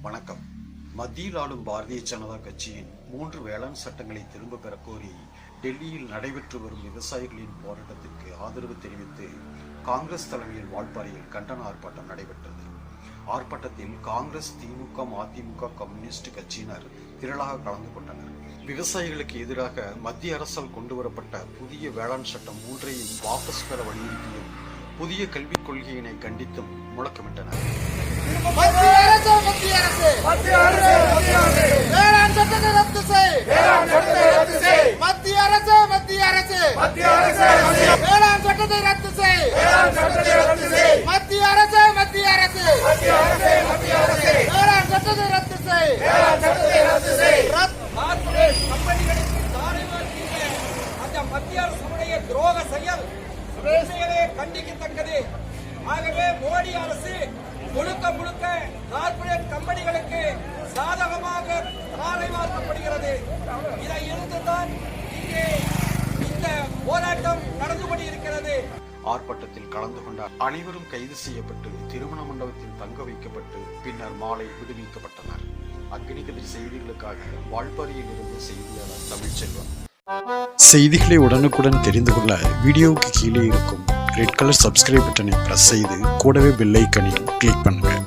வணக்கம். மத்தியில் ஆளும் பாரதிய ஜனதா கட்சியின் மூன்று வேளாண் சட்டங்களை திரும்ப பெற கோரி டெல்லியில் நடைபெற்று வரும் விவசாயிகளின் போராட்டத்திற்கு ஆதரவு தெரிவித்து காங்கிரஸ் தலைமையில் வால்பாறையில் கண்டன ஆர்ப்பாட்டம் நடைபெற்றது. ஆர்ப்பாட்டத்தில் காங்கிரஸ் திமுக மதிமுக கம்யூனிஸ்ட் கட்சியினர் திரளாக கலந்து கொண்டனர். விவசாயிகளுக்கு எதிராக மத்திய அரசால் கொண்டுவரப்பட்ட புதிய வேளாண் சட்டம் மூன்றையும் வாபஸ் பெற வலியுறுத்தியும் புதிய கல்விக் கொள்கையினை கண்டித்தும் முழக்கமிட்டனர். மத்திய அரசு மத்திய அரசு. மத்திய அரசு வேளாண் சட்டத்தை ரத்து செய். வேளாண் சட்டத்தை ரத்து செய். மத்திய அரசு மத்திய அரசு. மத்திய அரசு மத்திய- வேளாண் சட்டத்தை ரத்து செய். வேளாண் சட்டத்தை ரத்து செய். மத்திய அரசு மத்திய அரசு. மத்திய அரசு மத்திய அரசு. வேளாண் சட்டத்தை ரத்து செய். வேளாண் சட்டத்தை ரத்து செய். ரத்- கார்ப்பரேட் கம்பெனிகளுக்கு தாரை அந்த மத்திய அரசுடைய துரோக செயல் பேசுவதே கண்டிக்கத்தக்கது. ஆகவே மோடி அரசு முழுக்க முழுக்க கார்ப்பரேட் கம்பெனிகளுக்கு சாதகமாக தாரை மாற்றப்படுகிறது. இதை இருந்துதான் இங்கே இந்த போராட்டம் நடந்து கொண்டிருக்கிறது ஆர்ப்பாட்டத்தில் கலந்து கொண்ட அனைவரும் கைது செய்யப்பட்டு திருமண மண்டபத்தில் தங்க வைக்கப்பட்டு பின்னர் மாலை விடுவிக்கப்பட்டனர். அக்னிகதிர் செய்திகளுக்காக வால்பாறையில் இருந்து செய்தியாளர் தமிழ்ச்செல்வன். செய்திகளை உடனுக்குடன் தெரிந்து கொள்ள வீடியோவுக்கு கீழே இருக்கும் ரெட் கலர் சப்ஸ்கிரைப் பட்டனை ப்ரெஸ் செய்து கூடவே பெல்லைக்கனையும் கிளிக் பண்ணுங்கள்